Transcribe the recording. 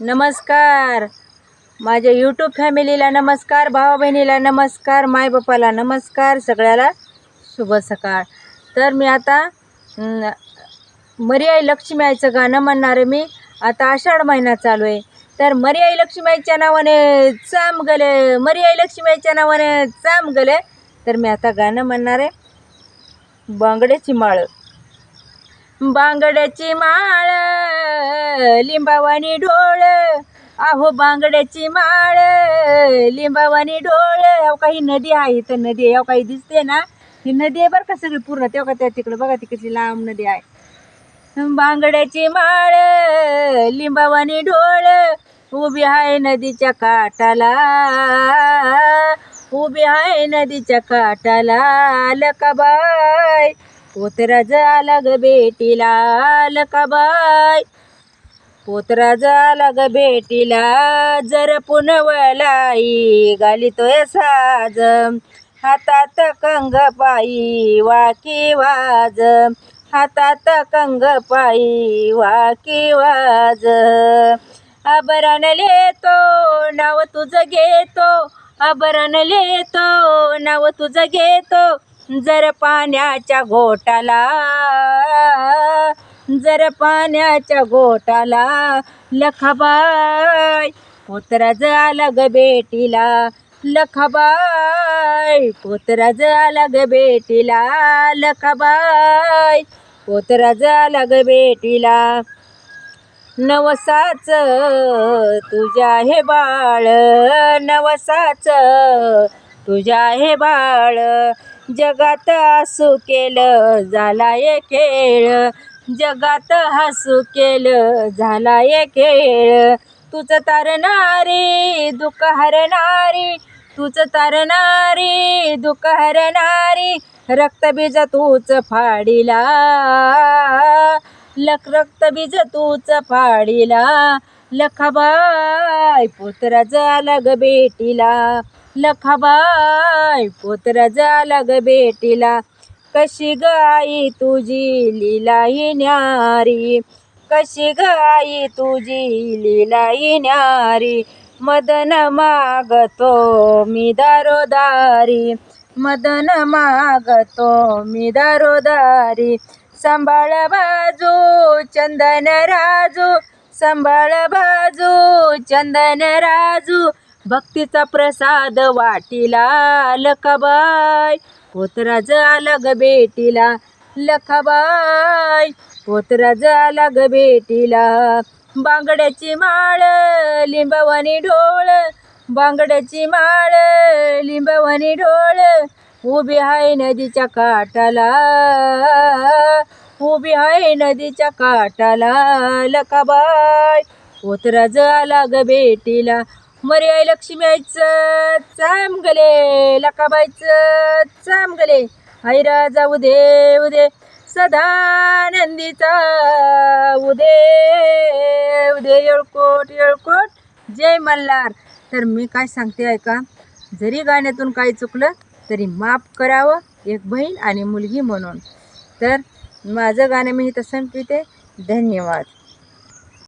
नमस्कार. माझ्या यूट्यूब फॅमिलीला नमस्कार भावा बहिणीला नमस्कार मायबापाला नमस्कार सगळ्याला शुभ सकाळ. तर मी आता अं, मर्याई लक्ष्मीचं गाणं म्हणणार आहे मी. आता आषाढ महिना चालू आहे. तर मर्याई लक्ष्मीच्या नावाने चाम गले मर्याई लक्ष्मीच्या नावाने चाम गले. तर मी आता गाणं म्हणणार आहे बांगड्याची माळ. बांगड्याची माळ लिंबावानी डोळ अहो बांगड्याची माळ. लिंबावानी डोळ अव काही नदी आहे इथं नदी आहे. काही दिसते ना ही नदी आहे बरं का सगळी पूर्ण. तेव्हा का त्या तिकडं बघा तिकडची लांब नदी आहे. बांगड्याची माळ लिंबावानी डोळ उभी आहे नदीच्या काटाला उभी आहे नदीच्या काठाला. लकाबाई पोतरा आला ग बेटीला लकाबाई पोतरा आला ग बेटीला जर पुनवलाई घालितोय साज. हातात कंग पायी वाकी वाज. हातात कंग पायी वाकी वाज. आभरण लेतो नाव तुझं घेतो. आभरण लेतो नाव तुझं घेतो. जर पाण्याच्या घोटाला जर पाण्याच्या घोटाला लखाबाई पोतरा झाला ग बेटीला लखाबाई पोतरा झाला ग बेटीला लखाबाई पोतरा झाला ग बेटीला. नवसाच तुझ्या हे बाळ नवसाच तुझ्या हे बाळ जगात हसू केलं झाला ये खेळ. जगात हसू केलं झाला ये खेळ. तुझं तारणारी दुःख हरणारी तुझं तारणारी दुःख हरणारी रक्तबीज तूच फाडीला. लख रक्तबीज तूच फाडीला. लखबाय पोतरा झाला ग बेटीला लखाबाई पुत्र झाला ग बेटीला कशी गाई तुझी लिलाई न्यारी? कशी गाई तुझी लिलाई न्यारी? मदन मागतो मी दारोदारी. मदन मागतो मी दारोदारी. सांभाळ बाजू चंदन राजू. सांभाळ बाजू चंदन राजू. भक्तीचा प्रसाद वाटीला लखबाई. पोतरा झाला ग बेटीला लखाबाई. पोतरा झाला ग बेटीला बांगड्याची माळ लिंबवणी ढोळ बांगड्याची माळ लिंबवणी ढोळ उभी आहे नदीच्या काठाला उभी आहे नदीच्या काठाला लकाबाई पोतराज झाला ग बेटीला मर्याय लक्ष्मी आईचं चाम गले लकाबाईचं चाम गले. हैरा जाऊ दे उदे. सदानंदीचा उदे उदे. येळकोट येळकोट. जय मल्हार. तर मी काय सांगते ऐका जरी गाण्यातून काही चुकलं तरी माफ करावं एक बहीण आणि मुलगी म्हणून. तर माझं गाणं मी तसं पिते धन्यवाद.